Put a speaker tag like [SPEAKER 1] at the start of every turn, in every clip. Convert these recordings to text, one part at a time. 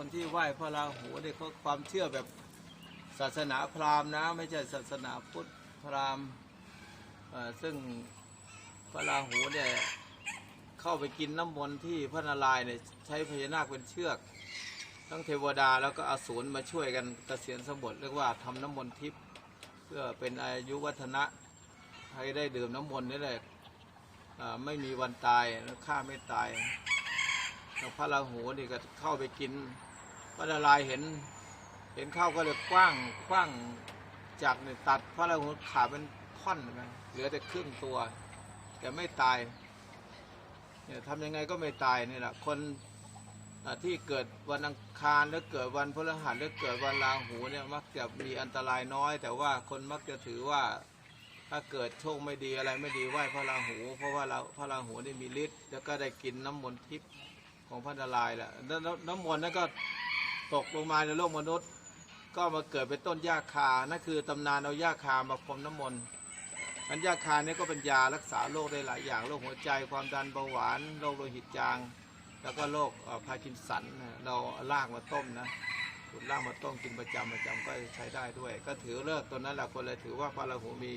[SPEAKER 1] คนที่ไหว้พระราหูเนี่ยเขาความเชื่อแบบศาสนาพราหมณ์นะ ไม่ใช่ศาสนาพุทธพราหมณ์อ่อซึ่งพระราหูเนี่ยเข้าไปกินน้ำมนต์ที่พระนารายณ์เนี่ยใช้พญานาคเป็นเชือก ทั้งเทวดาแล้วก็อสูรมาช่วยกันเกษียณสมบทเรียกว่าทำน้ำมนต์ทิพย์เพื่อเป็นอายุวัฒนะให้ได้ดื่มน้ำมนต์นี่แหละอ่าไม่มีวันตายแล้วฆ่าไม่ตายแล้วพระราหูนี่ก็เข้าไปกิน พระนารายณ์เห็น เห็นเข้าก็เลยกว้างกว้างจากเนี่ยตัดพระราหูขาเป็นท่อนนะเหลือแต่ครึ่งตัว แต่ไม่ตายเนี่ยทำยังไงก็ไม่ตายนี่แหละคนที่เกิดวันอังคารหรือเกิดวันพฤหัสหรือเกิดวันราหูเนี่ยมักจะมีอันตรายน้อย แต่ว่าคนมักจะถือว่าถ้าเกิดโชคไม่ดีอะไรไม่ดีไหว้พระราหู เพราะว่าเราพระราหูนี่มีฤทธิ์แล้วก็ได้กินน้ำมนต์ทิพย์ของพระนารายณ์แหละน้ำมนต์นั้นก็ ตกลงมาในโลกมนุษย์ ก็มาเกิดเป็นต้นหญ้าคา นั่นคือตำนานเอาหญ้าคามาพรมน้ำมนต์อันหญ้าคาเนี่ยก็เป็นยารักษาโรคได้หลายอย่าง โรคหัวใจ ความดันเบาหวาน โรคโลหิตจาง แล้วก็โรคพาร์กินสัน เราเอากมาต้มนะขุดรากมาต้มกินประจำประจำก็ใช้ได้ด้วย ก็ถือเลิกตัวนั้นแหละคนเลยถือว่าพระราหูมี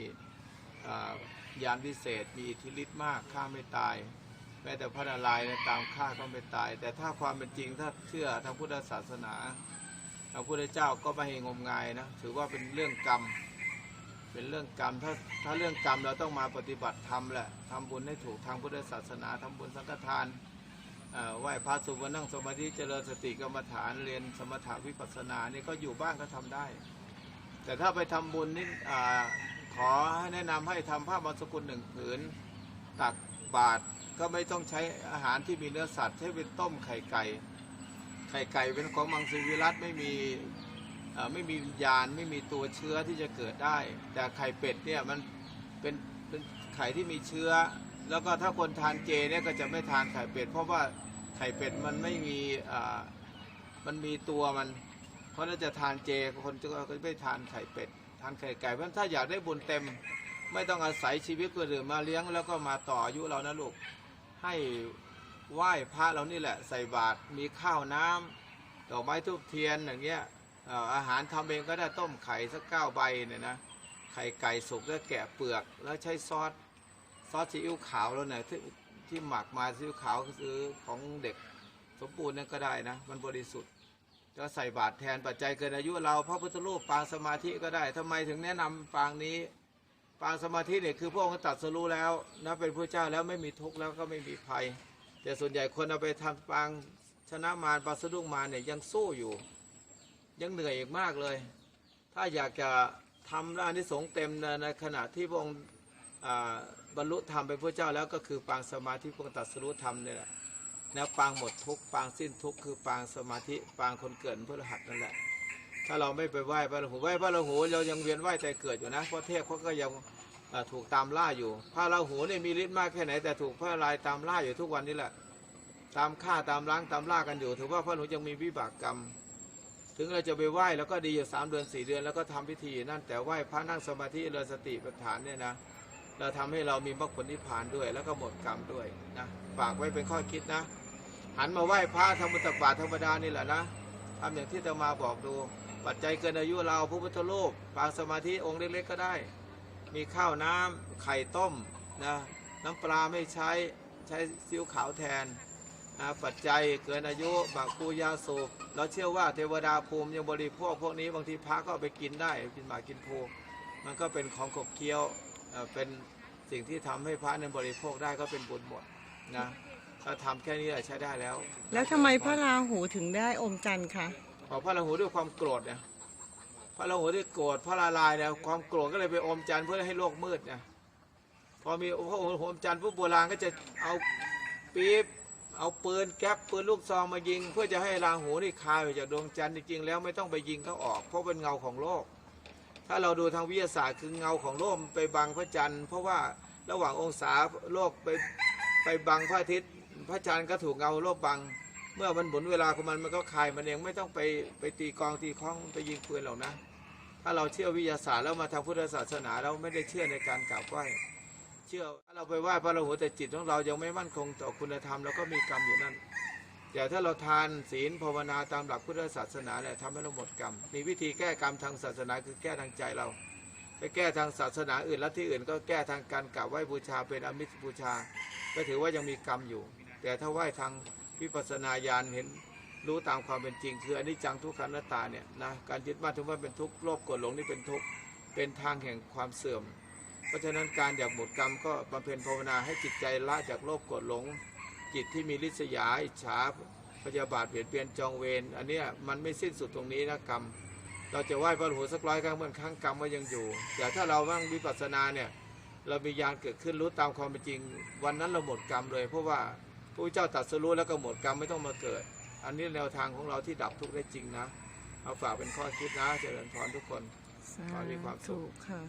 [SPEAKER 1] ยานพิเศษ มีอิทธิฤทธิ์มาก ฆ่าไม่ตาย แม้แต่พระนารายณ์เนี่ยตามฆ่าก็ไม่ตาย แต่ถ้าความเป็นจริงถ้าเชื่อทางพุทธศาสนาพระพุทธเจ้าก็ไม่ให้งมงายนะถือว่าเป็นเรื่องกรรม เป็นเรื่องกรรมถ้าถ้าเรื่องกรรมเราต้องมาปฏิบัติธรรมแหละทำบุญให้ถูกทางพุทธศาสนาทำบุญสังฆทานไหว้พระสุวรรณนั่งสมาธิเจริญสติกรรมฐานเรียนสมถะวิปัสสนานี่ก็อยู่บ้านก็ทำได้ แต่ถ้าไปทำบุญนี่ขอให้แนะนำให้ทำผ้าบางสกุลหนึ่งผืนตักบาตร ก็ไม่ต้องใช้อาหารที่มีเนื้อสัตว์ใช้เป็นต้มไข่ไก่ ไข่ไก่เป็นของมังสวิรัตไม่มีไม่มีวิญญาณไม่มีตัวเชื้อที่จะเกิดได้ แต่ไข่เป็ดเนี่ยมันเป็นเป็นไข่ที่มีเชื้อ แล้วก็ถ้าคนทานเจเนี่ยก็จะไม่ทานไข่เป็ด เพราะว่าไข่เป็ดมันไม่มีมันมีตัวมัน เพราะน่าจะทานเจคนจะก็ไม่ทานไข่เป็ดทานไข่ไก่เพราะถ้าอยากได้บุญเต็ม ไม่ต้องอาศัยชีวิตคนอื่นมาเลี้ยง แล้วก็มาต่ออายุเรานะลูก ให้ไหว้พระเรานี่แหละใส่บาตรมีข้าวน้ำดอกไม้ทูบเทียนอย่างเงี้ยอาหารทำเองก็ได้ต้มไข่สักเก้าใบเนี่ยนะไข่ไก่สุกแล้วแกะเปลือกแล้วใช้ซอสซอสซีอิ๊วขาวแล้วเนี่ยที่ที่หมักมาซีอิ๊วขาวคือของเด็กสมบูรณ์นั่นก็ได้นะมันบริสุทธิ์ก็ใส่บาตรแทนปัจจัยเกินอายุเราพระพุทธรูปปางสมาธิก็ได้ทำไมถึงแนะนำปางนี้ ปางสมาธิเนี่ยคือพระองค์ตัดสรู้แล้วนะเป็นพระเจ้าแล้วไม่มีทุกข์แล้วก็ไม่มีภัย แต่ส่วนใหญ่คนเอาไปทำปางชนะมารปางสะดุ้งมารเนี่ยยังสู้อยู่ ยังเหนื่อยอีกมากเลย ถ้าอยากจะทำอานิสงส์เต็มในขณะที่พระองค์บรรลุธรรมเป็นพระเจ้าแล้วก็คือปางสมาธิพระองค์ตัดสรู้ธรรมเนี่ยแหละแล้วปางหมดทุกข์ปางสิ้นทุกข์คือปางสมาธิปางคนเกิดพระรหัสนั่นแหละ ถ้าเราไม่ไปไหว้พระราหูไหว้พระราหูเรายังเวียนว่ายใจเกิดอยู่นะเพราะเทพเขาก็ยังถูกตามล่าอยู่ พระราหูเนี่ยมีฤทธิ์มากแค่ไหนแต่ถูกพระลายตามล่าอยู่ทุกวันนี้แหละ ตามฆ่าตามล้างตามล่ากันอยู่ ถือว่าพระราหูยังมีวิบากกรรม ถึงเราจะไปไหว้แล้วก็ดีอยู่สามเดือนสี่เดือนแล้วก็ทำพิธีนั่นแต่ไหว้พระนั่งสมาธิเริญสติปัฏฐานเนี่ยนะเราทำให้เรามีมรรคผลนิพพานด้วย แล้วก็หมดกรรมด้วยนะฝากไว้เป็นข้อคิดนะ หันมาไหว้พระทำบุญตักบาตรธรรมดานี่แหละนะทำอย่างที่จะมาบอกดู ปัจจัยเกินอายุเราพระพุทธรูปปางสมาธิองค์เล็กๆก็ได้ มีข้าวน้ำไข่ต้มนะน้ำปลาไม่ใช้ใช้ซีอิ๊วขาวแทนนะปัจจัยเกินอายุบักคูยาสูบเราเชื่อว่าเทวดาภูมิยังบริโภคพวกนี้บางทีพระก็ไปกินได้กินหมากินภูมันก็เป็นของขบเคี้ยวเป็นสิ่งที่ทำให้พระในนบริโภคได้ก็เป็นบุญหมดนะถ้าทำแค่นี้ใช้ได้แล้ว
[SPEAKER 2] แล้วทำไมพระราหูถึงได้อมจันทร์คะ
[SPEAKER 1] พอพระราหูด้วยความโกรธเนี่ยพระราหูที่โกรธพระลาลายเนี่ยความโกรธก็เลยไปอมจันทร์เพื่อให้โลกมืดเนี่ยพอมีพระองค์อมจันทร์ผู้โบราณก็จะเอาปี๊บเอาปืนแก๊ปปืนลูกซองมายิง เพื่อจะให้ราหูนี่คายออกจากดวงจันทร์จริงๆแล้วไม่ต้องไปยิงเขาออก เพราะเป็นเงาของโลก ถ้าเราดูทางวิทยาศาสตร์คือเงาของโลกไปบังพระจันทร์ เพราะว่าระหว่างองศาโลกไปไปบังพระอาทิตย์ พระจันทร์ก็ถูกเงาโลกบัง มื่อมันหมุนเวลาของมันมันก็คลายมันเองไม่ต้องไปไปตีกองตีคล้องไปยิงปืนหรอกนะ ถ้าเราเชื่อวิทยาศาสตร์แล้วมาทางพุทธศาสนาเราไม่ได้เชื่อในการกราบไหว้เชื่อถ้าเราไปไหว้พระราหูแต่จิตของเรายังไม่มั่นคงต่อคุณธรรมเราก็มีกรรมอยู่นั่นแต่ถ้าเราทานศีลภาวนาตามหลักพุทธศาสนาเนี่ยทำให้เราหมดกรรม มีวิธีแก้กรรมทางศาสนาคือแก้ทางใจเรา ไปแก้ทางศาสนาอื่นแล้วที่อื่น ก็แก้ทางการกราบไหว้บูชาเป็นอมิตรบูชา ก็ถือว่ายังมีกรรมอยู่ แต่ถ้าไหว้ทาง วิปัสนาญาณเห็นรู้ตามความเป็นจริง คืออนิจจังทุกขังนัตตาเนี่ยนะการยึดมั่นถือว่าเป็นทุกข์โลภโกรธหลงนี่เป็นทุกข์เป็นทางแห่งความเสื่อม เพราะฉะนั้นการอยากหมดกรรมก็บำเพ็ญภาวนาให้จิตใจละจากโลภโกรธหลง จิตที่มีริษยาอิจฉาพยาบาทเปลี่ยนเปลี่ยนจองเวรอันนี้มันไม่สิ้นสุดตรงนี้นะกรรม เราจะไหว้พระหูสักร้อยครั้งเหมือนครั้งกรรมก็ยังอยู่ แต่ถ้าเราว่างวิปัสสนาเนี่ยเรามีญาณเกิดขึ้นรู้ตามความเป็นจริง วันนั้นเราหมดกรรมเลยเพราะว่า พระพุทธเจ้าตรัดสรู้แล้วก็หมดกรรมไม่ต้องมาเกิด อันนี้แนวทางของเราที่ดับทุกข์ได้จริงนะ เอาฝากเป็นข้อคิดนะเจริญพรทุกคน
[SPEAKER 2] สา
[SPEAKER 1] ขอให้มีความสุข
[SPEAKER 2] ธุค่ะ